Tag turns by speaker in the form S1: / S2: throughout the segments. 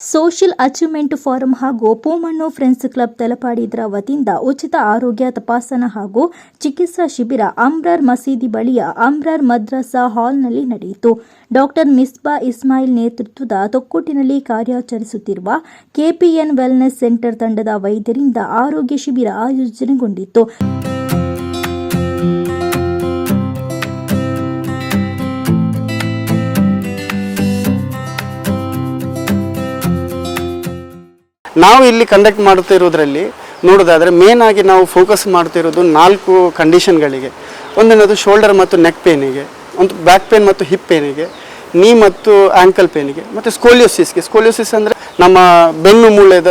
S1: Social achievement form ಹಾಗೂ ಪೋಮಣ್ಣು friends club Talapady ಇದರ ವತಿಯಿಂದ ಉಚಿತ ಆರೋಗ್ಯ ತಪಾಸಣಾ ಹಾಗೂ ಚಿಕಿತ್ಸಾ ಶಿಬಿರ ಅಮ್ರಾರ್ ಮಸೀದಿ ಬಳಿಯ ಅಮ್ರಾರ್ ಮದ್ರಸಾ ಹಾಲ್ನಲ್ಲಿ ನಡೆಯಿತು. ಡಾಕ್ಟರ್ ಮಿಸ್ಬಾ ಇಸ್ಮಾಯಿಲ್ ನೇತೃತ್ವದ ತೊಕ್ಕೊಟ್ಟಿನಲ್ಲಿ ಕಾರ್ಯಾಚರಿಸುತ್ತಿರುವ ಕೆಪಿಎನ್ ವೆಲ್ನೆಸ್ ಸೆಂಟರ್ ತಂಡದ ವೈದ್ಯರಿಂದ ಆರೋಗ್ಯ ಶಿಬಿರ ಆಯೋಜನೆಗೊಂಡಿತ್ತು.
S2: ನಾವು ಇಲ್ಲಿ ಕಂಡಕ್ಟ್ ಮಾಡ್ತಿರೋದ್ರಲ್ಲಿ ನೋಡೋದಾದರೆ ಮೇನ್ ಆಗಿ ನಾವು ಫೋಕಸ್ ಮಾಡ್ತಿರೋದು ನಾಲ್ಕು ಕಂಡೀಷನ್ಗಳಿಗೆ ಒಂದನೇದು ಶೋಲ್ಡರ್ ಮತ್ತು ನೆಕ್ ಪೇನಿಗೆ ಒಂದು ಬ್ಯಾಕ್ ಪೇನ್ ಮತ್ತು ಹಿಪ್ ಪೇನಿಗೆ ನೀ ಮತ್ತು ಆ್ಯಂಕಲ್ ಪೇನಿಗೆ ಮತ್ತು ಸ್ಕೋಲಿಯೋಸಿಸ್ಗೆ ಸ್ಕೋಲಿಯೋಸಿಸ್ ಅಂದರೆ ನಮ್ಮ ಬೆನ್ನು ಮುಳ್ಳೆದ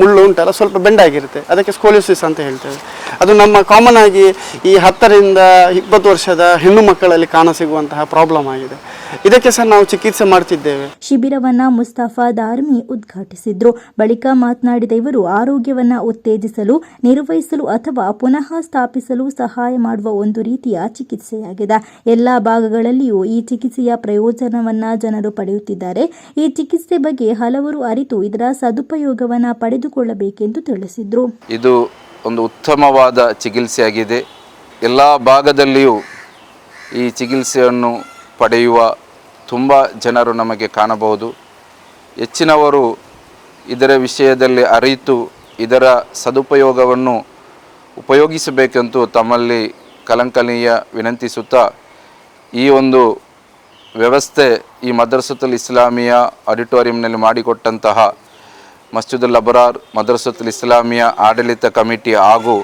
S2: ಮುಳ್ಳು ಉಂಟಲ್ಲ, ಸ್ವಲ್ಪ ಬೆಂಡಾಗಿರುತ್ತೆ ಅದಕ್ಕೆ ಸ್ಕೋಲಿಯೋಸಿಸ್ ಅಂತ ಹೇಳ್ತೇವೆ. ಅದು ನಮ್ಮ ಕಾಮನ್ ಆಗಿ ಈ ಹತ್ತರಿಂದ ಇಪ್ಪತ್ತು ವರ್ಷದ ಹೆಣ್ಣು ಮಕ್ಕಳಲ್ಲಿ ಕಾಣಸಿಗುವಂತಹ ಪ್ರಾಬ್ಲಮ್ ಆಗಿದೆ. ಇದಕ್ಕೆ ಸಹ ನಾವು ಚಿಕಿತ್ಸೆ ಮಾಡುತ್ತಿದ್ದೇವೆ
S1: ಶಿಬಿರವನ್ನ ಮುಸ್ತಫಾ ದಾರ್ಮಿ ಉದ್ಘಾಟಿಸಿದ್ರು. ಬಳಿಕ ಮಾತನಾಡಿದ ಇವರು ಆರೋಗ್ಯವನ್ನ ಉತ್ತೇಜಿಸಲು ನಿರ್ವಹಿಸಲು ಅಥವಾ ಪುನಃ ಸ್ಥಾಪಿಸಲು ಸಹಾಯ ಮಾಡುವ ಒಂದು ರೀತಿಯ ಚಿಕಿತ್ಸೆಯಾಗಿದೆ. ಎಲ್ಲಾ ಭಾಗಗಳಲ್ಲಿಯೂ ಈ ಚಿಕಿತ್ಸೆಯ ಪ್ರಯೋಜನವನ್ನ ಜನರು ಪಡೆಯುತ್ತಿದ್ದಾರೆ. ಈ ಚಿಕಿತ್ಸೆ ಬಗ್ಗೆ ಹಲವರು ಅರಿತು ಇದರ ಸದುಪಯೋಗವನ್ನ ಪಡೆದುಕೊಳ್ಳಬೇಕೆಂದು ತಿಳಿಸಿದ್ರು.
S3: ಇದು ಒಂದು ಉತ್ತಮವಾದ ಚಿಕಿತ್ಸೆಯಾಗಿದೆ. ಎಲ್ಲ ಭಾಗದಲ್ಲಿಯೂ ಈ ಚಿಕಿತ್ಸೆಯನ್ನು ಪಡೆಯುವ ತುಂಬ ಜನರು ನಮಗೆ ಕಾಣಬಹುದು. ಹೆಚ್ಚಿನವರು ಇದರ ವಿಷಯದಲ್ಲಿ ಅರಿತು ಇದರ ಸದುಪಯೋಗವನ್ನು ಉಪಯೋಗಿಸಬೇಕೆಂದು ತಮ್ಮಲ್ಲಿ ಕಲಂಕನೀಯ ವಿನಂತಿಸುತ್ತಾ ಈ ಒಂದು ವ್ಯವಸ್ಥೆ ಈ ಮದ್ರಸತುಲ್ ಇಸ್ಲಾಮಿಯಾ ಆಡಿಟೋರಿಯಂನಲ್ಲಿ ಮಾಡಿಕೊಟ್ಟಂತಹ ಮಸ್ಜಿದುಲ್ ಅಬರಾರ್, ಮದ್ರಸತುಲ್ ಇಸ್ಲಾಮಿಯಾ ಆಡಳಿತ ಕಮಿಟಿ ಹಾಗೂ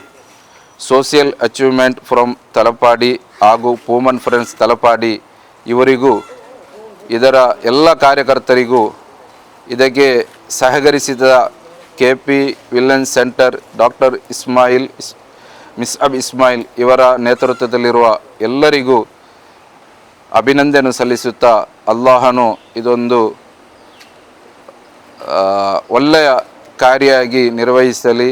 S3: ಸೋಷಿಯಲ್ ಅಚೀವ್ಮೆಂಟ್ ಫ್ರಮ್ ತಲಪಾಡಿ ಹಾಗೂ ಪೂಮನ್ ಫ್ರೆಂಡ್ಸ್ ತಲಪಾಡಿ ಇವರಿಗೂ ಇದರ ಎಲ್ಲ ಕಾರ್ಯಕರ್ತರಿಗೂ ಇದಕ್ಕೆ ಸಹಕರಿಸಿದ K P villain centre doctor Ismail ಇಸ್ ಮಿಸ್ಅಬ್ ಇಸ್ಮಾಯಿಲ್ ಇವರ ನೇತೃತ್ವದಲ್ಲಿರುವ ಎಲ್ಲರಿಗೂ ಅಭಿನಂದನೆ ಸಲ್ಲಿಸುತ್ತಾ ಅಲ್ಲಾಹನು ಇದೊಂದು ಒಳ್ಳೆಯ ಕಾರ್ಯಾಗಿ ನಿರ್ವಹಿಸಲಿ.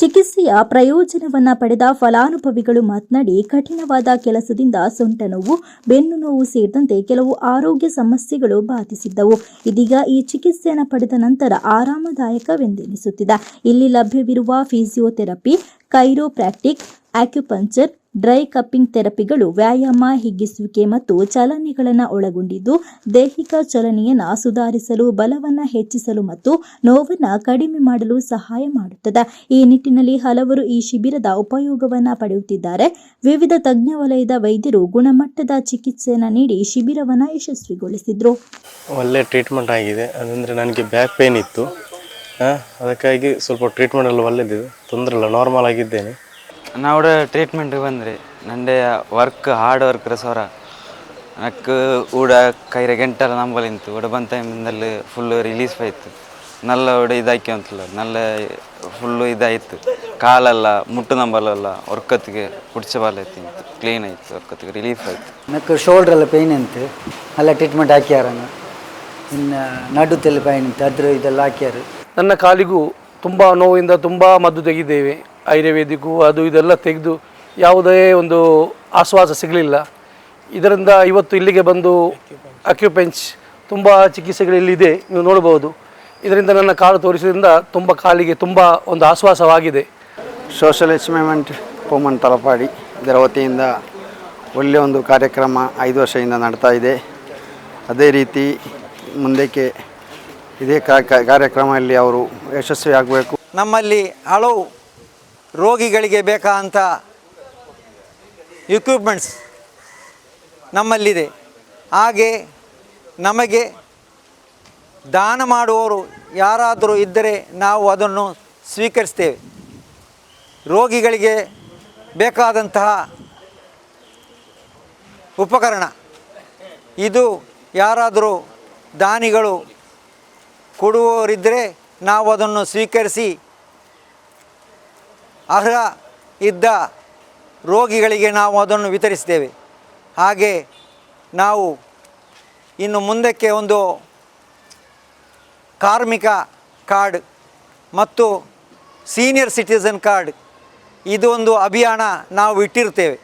S1: ಚಿಕಿತ್ಸೆಯ ಪ್ರಯೋಜನವನ್ನ ಪಡೆದ ಫಲಾನುಭವಿಗಳು ಮಾತನಾಡಿ ಕಠಿಣವಾದ ಕೆಲಸದಿಂದ ಸೊಂಟ ನೋವು, ಬೆನ್ನು ನೋವು ಸೇರಿದಂತೆ ಕೆಲವು ಆರೋಗ್ಯ ಸಮಸ್ಯೆಗಳು ಬಾಧಿಸಿದ್ದವು. ಇದೀಗ ಈ ಚಿಕಿತ್ಸೆಯನ್ನು ಪಡೆದ ನಂತರ ಆರಾಮದಾಯಕವೆಂದೆನಿಸುತ್ತಿದೆ. ಇಲ್ಲಿ ಲಭ್ಯವಿರುವ physiotherapy, chiropractic acupuncture dry cupping ಥೆರಪಿಗಳು ವ್ಯಾಯಾಮ, ಹಿಗ್ಗಿಸುವಿಕೆ ಮತ್ತು ಚಲನೆಗಳನ್ನು ಒಳಗೊಂಡಿದ್ದು, ದೈಹಿಕ ಚಲನೆಯನ್ನು ಸುಧಾರಿಸಲು, ಬಲವನ್ನು ಹೆಚ್ಚಿಸಲು ಮತ್ತು ನೋವನ್ನು ಕಡಿಮೆ ಮಾಡಲು ಸಹಾಯ ಮಾಡುತ್ತದೆ. ಈ ನಿಟ್ಟಿನಲ್ಲಿ ಹಲವರು ಈ ಶಿಬಿರದ ಉಪಯೋಗವನ್ನು ಪಡೆಯುತ್ತಿದ್ದಾರೆ. ವಿವಿಧ ತಜ್ಞ ವಲಯದ ವೈದ್ಯರು ಗುಣಮಟ್ಟದ ಚಿಕಿತ್ಸೆಯನ್ನು ನೀಡಿ ಶಿಬಿರವನ್ನು ಯಶಸ್ವಿಗೊಳಿಸಿದ್ರು.
S4: ಒಳ್ಳೆ ಟ್ರೀಟ್ಮೆಂಟ್ ಆಗಿದೆ. ಅದಂದರೆ ನನಗೆ ಬ್ಯಾಕ್ ಪೇನ್ ಇತ್ತು. ಅದಕ್ಕಾಗಿ ಸ್ವಲ್ಪ ಟ್ರೀಟ್ಮೆಂಟ್ ಎಲ್ಲ ಒಳ್ಳೆದಿದೆ. ತೊಂದರೆ ಇಲ್ಲ, ನಾರ್ಮಲ್ ಆಗಿದ್ದೇನೆ.
S5: ನಾವು ಟ್ರೀಟ್ಮೆಂಟ್ಗೆ ಬಂದ್ರಿ ನಂದೇ ವರ್ಕ್ ಹಾರ್ಡ್ ವರ್ಕ್ ಸೌರ. ನಕ್ಕ ಊಡ ಕೈರ ಗಂಟೆಲ್ಲ ನಂಬಲಿಂತು ಊಡ ಬಂದ ಟೈಮಿಂದಲ್ಲಿ ಫುಲ್ಲು ರಿಲೀಫ್ ಆಯಿತು ನಲ್ಲ ಊಡ ಇದಾಕಿ ಅಂತಲ್ಲ ನಲ್ಲ ಫುಲ್ಲು ಇದಾಯಿತು. ಕಾಲಲ್ಲ ಮುಟ್ಟು ನಂಬಲ್ಲ ಒರ್ಕತ್ತಿಗೆ ಕುಡ್ಚಬಾಲ ಐತಿ ಕ್ಲೀನ್ ಆಯಿತು ಒರ್ಕತ್ತಿಗೆ ರಿಲೀಫ್ ಆಯಿತು
S6: ನಕ್ಕೆ ಶೋಲ್ಡ್ರೆಲ್ಲ ಪೇಯ್ನ್ ಅಂತು. ಅಲ್ಲ ಟ್ರೀಟ್ಮೆಂಟ್ ಹಾಕ್ಯಾರ ಇನ್ನು ನಡು ತೆಲ್ಲಿ ಪೈನ್ ಇತ್ತು ಅದ್ರ ಇದೆಲ್ಲ ಹಾಕ್ಯಾರ.
S7: ನನ್ನ ಕಾಲಿಗೂ ತುಂಬ ನೋವಿಂದ ತುಂಬ ಮದ್ದು ತೆಗಿದ್ದೇವೆ ಆಯುರ್ವೇದಿಕ್ಕು ಅದು ಇದೆಲ್ಲ ತೆಗೆದು ಯಾವುದೇ ಒಂದು ಆಶ್ವಾಸ ಸಿಗಲಿಲ್ಲ. ಇದರಿಂದ ಇವತ್ತು ಇಲ್ಲಿಗೆ ಬಂದು ಅಕ್ಯುಪೆಂಚ್ ತುಂಬ ಚಿಕಿತ್ಸೆಗಳು ಇಲ್ಲಿದೆ ನೀವು ನೋಡ್ಬೋದು. ಇದರಿಂದ ನನ್ನ ಕಾಲು ತೋರಿಸೋದ್ರಿಂದ ತುಂಬ ಕಾಲಿಗೆ ತುಂಬ ಒಂದು ಆಶ್ವಾಸವಾಗಿದೆ
S2: ಸೋಷಲ್ ಎಚ್ಮೆಂಟ್ ಪೋಮನ್ ತಲಪಾಡಿ ಇದರ ವತಿಯಿಂದ ಒಳ್ಳೆಯ ಒಂದು ಕಾರ್ಯಕ್ರಮ ಐದು ವರ್ಷದಿಂದ ನಡ್ತಾ ಇದೆ. ಅದೇ ರೀತಿ ಮುಂದಕ್ಕೆ ಇದೇ ಕಾ- ಕಾ- ಕಾರ್ಯಕ್ರಮದಲ್ಲಿ ಅವರು ಯಶಸ್ವಿ ಆಗಬೇಕು
S8: ನಮ್ಮಲ್ಲಿ ಹಲವು ರೋಗಿಗಳಿಗೆ ಬೇಕಾದಂಥ ಇಕ್ವಿಪ್ಮೆಂಟ್ಸ್ ನಮ್ಮಲ್ಲಿದೆ. ಹಾಗೆ ನಮಗೆ ದಾನ ಮಾಡುವವರು ಯಾರಾದರೂ ಇದ್ದರೆ ನಾವು ಅದನ್ನು ಸ್ವೀಕರಿಸ್ತೇವೆ. ರೋಗಿಗಳಿಗೆ ಬೇಕಾದಂತಹ ಉಪಕರಣ. ಇದು ಯಾರಾದರೂ ದಾನಿಗಳು ಕೊಡುವವರಿದ್ದರೆ ನಾವು ಅದನ್ನು ಸ್ವೀಕರಿಸಿ ಅರ್ಹ ಇದ್ದ ರೋಗಿಗಳಿಗೆ ನಾವು ಅದನ್ನು ವಿತರಿಸ್ತೇವೆ ಹಾಗೆ ನಾವು ಇನ್ನು ಮುಂದಕ್ಕೆ ಒಂದು ಕಾರ್ಮಿಕ ಕಾರ್ಡ್ ಮತ್ತು ಸೀನಿಯರ್ ಸಿಟಿಸನ್ ಕಾರ್ಡ್, ಇದು ಒಂದು ಅಭಿಯಾನ ನಾವು ಇಟ್ಟಿರ್ತೇವೆ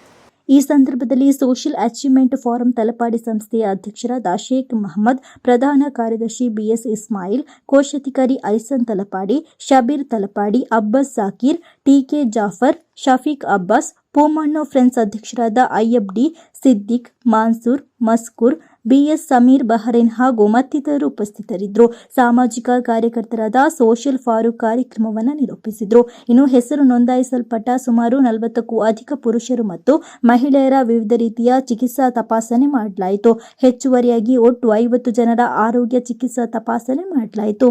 S1: ಈ ಸಂದರ್ಭದಲ್ಲಿ ಸೋಷಿಯಲ್ ಅಚೀವ್ಮೆಂಟ್ ಫಾರಂ ತಲಪಾಡಿ ಸಂಸ್ಥೆಯ ಅಧ್ಯಕ್ಷರಾದ ಶೇಖ್ ಮಹಮ್ಮದ್, ಪ್ರಧಾನ ಕಾರ್ಯದರ್ಶಿ ಬಿಎಸ್ ಇಸ್ಮಾಯಿಲ್, ಕೋಶಾಧಿಕಾರಿ Aisan Talapadi, Shabeer Talapadi, Abbas Sakir, T K Jafar, Shafeeq Abbas, Poomannu friends ಅಧ್ಯಕ್ಷರಾದ I F D Siddiq, Mansoor, Maskoor B S Sameer Bahrain ಹಾಗೂ ಮತ್ತಿತರರು ಉಪಸ್ಥಿತರಿದ್ದರು. ಸಾಮಾಜಿಕ ಕಾರ್ಯಕರ್ತರಾದ ಸೋಷಿಯಲ್ ಫಾರೂಕ್ ಕಾರ್ಯಕ್ರಮವನ್ನು ನಿರೂಪಿಸಿದರು. ಇನ್ನು ಹೆಸರು ನೋಂದಾಯಿಸಲ್ಪಟ್ಟ ಸುಮಾರು ನಲವತ್ತಕ್ಕೂ ಅಧಿಕ ಪುರುಷರು ಮತ್ತು ಮಹಿಳೆಯರ ವಿವಿಧ ರೀತಿಯ ಚಿಕಿತ್ಸಾ ತಪಾಸಣೆ ಮಾಡಲಾಯಿತು. ಹೆಚ್ಚುವರಿಯಾಗಿ ಒಟ್ಟು ಐವತ್ತು ಜನರ ಆರೋಗ್ಯ ಚಿಕಿತ್ಸಾ ತಪಾಸಣೆ ಮಾಡಲಾಯಿತು.